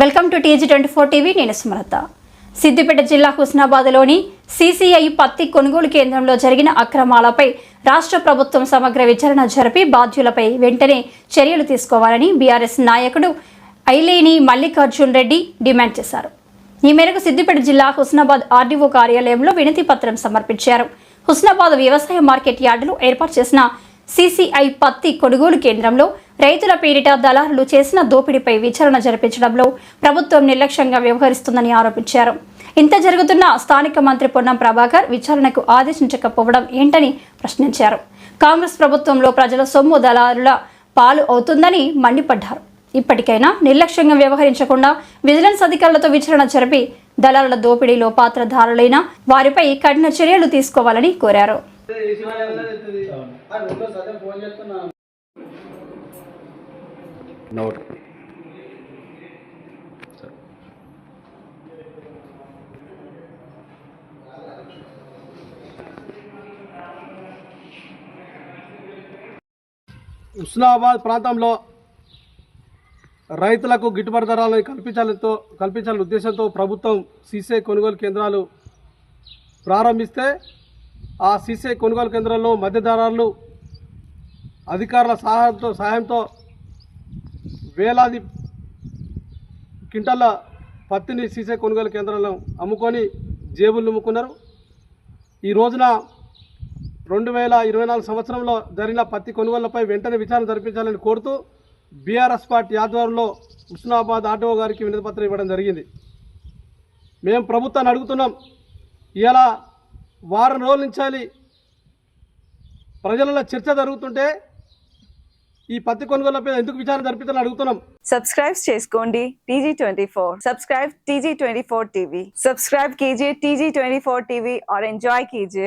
Welcome to TG twenty four TV నేను సుమలత. సిద్దిపేట జిల్లా హుస్నాబాద్లోని CCI పత్తి కొనుగోలు కేంద్రంలో జరిగిన అక్రమాలపై రాష్ట్ర ప్రభుత్వం సమగ్ర విచారణ జరిపి బాధ్యులపై వెంటనే చర్యలు తీసుకోవాలని బీఆర్ఎస్ నాయకుడు ఐలేని మల్లికార్జున్ రెడ్డి డిమాండ్ చేశారు. ఈ మేరకు సిద్దిపేట జిల్లా హుస్నాబాద్ ఆర్డీఓ కార్యాలయంలో వినతి పత్రం సమర్పించారు. హుస్నాబాద్ వ్యవసాయ మార్కెట్ యార్డులో ఏర్పాటు చేసిన సీసీఐ పత్తి కొనుగోలు కేంద్రంలో రైతుల పీడిట దళారులు చేసిన దోపిడీపై విచారణ జరిపించడంలో ప్రభుత్వం నిర్లక్ష్యంగా వ్యవహరిస్తుందని ఆరోపించారు. ఇంత జరుగుతున్న స్థానిక మంత్రి పొన్నం ప్రభాకర్ విచారణకు ఆదేశించకపోవడం ఏంటని ప్రశ్నించారు. కాంగ్రెస్ ప్రభుత్వంలో ప్రజల సొమ్ము దళారుల పాలు అవుతుందని మండిపడ్డారు. ఇప్పటికైనా నిర్లక్ష్యంగా వ్యవహరించకుండా విజిలెన్స్ అధికారులతో విచారణ జరిపి దళారుల దోపిడీలో పాత్రధారులైన వారిపై కఠిన చర్యలు తీసుకోవాలని కోరారు. నోట్. హుస్నాబాద్ ప్రాంతంలో రైతులకు గిట్టుబాటు ధరలను కల్పించాలతో కల్పించాలనే ఉద్దేశంతో ప్రభుత్వం సీసే కొనుగోలు కేంద్రాలు ప్రారంభిస్తే ఆ సీసే కొనుగోలు కేంద్రాల్లో మధ్యధరాలు అధికారుల సహాయంతో సహాయంతో వేలాది కింటాల పత్తిని సీసే కొనుగోలు కేంద్రాలను అమ్ముకొని జేబులు నిమ్ముకున్నారు. ఈ రోజున రెండు వేల ఇరవై నాలుగు సంవత్సరంలో జరిగిన పత్తి కొనుగోళ్ళపై వెంటనే విచారణ జరిపించాలని కోరుతూ బీఆర్ఎస్ పార్టీ ఆధ్వర్యంలో హుస్నాబాద్ ఆటో గారికి వినతిపత్రం ఇవ్వడం జరిగింది. మేము ప్రభుత్వాన్ని అడుగుతున్నాం ఇలా వారం రోజుల నుంచి ప్రజలలో చర్చ జరుగుతుంటే ఈ పత్తి కొనుగోలుపై ఎందుకు విచారణ జరిపితని అడుగుతున్నాం. సబ్స్క్రైబ్ చేసుకోండి. TG twenty four subscribe TG twenty four TV subscribe కీజీ TG twenty four TV or enjoy కీజీ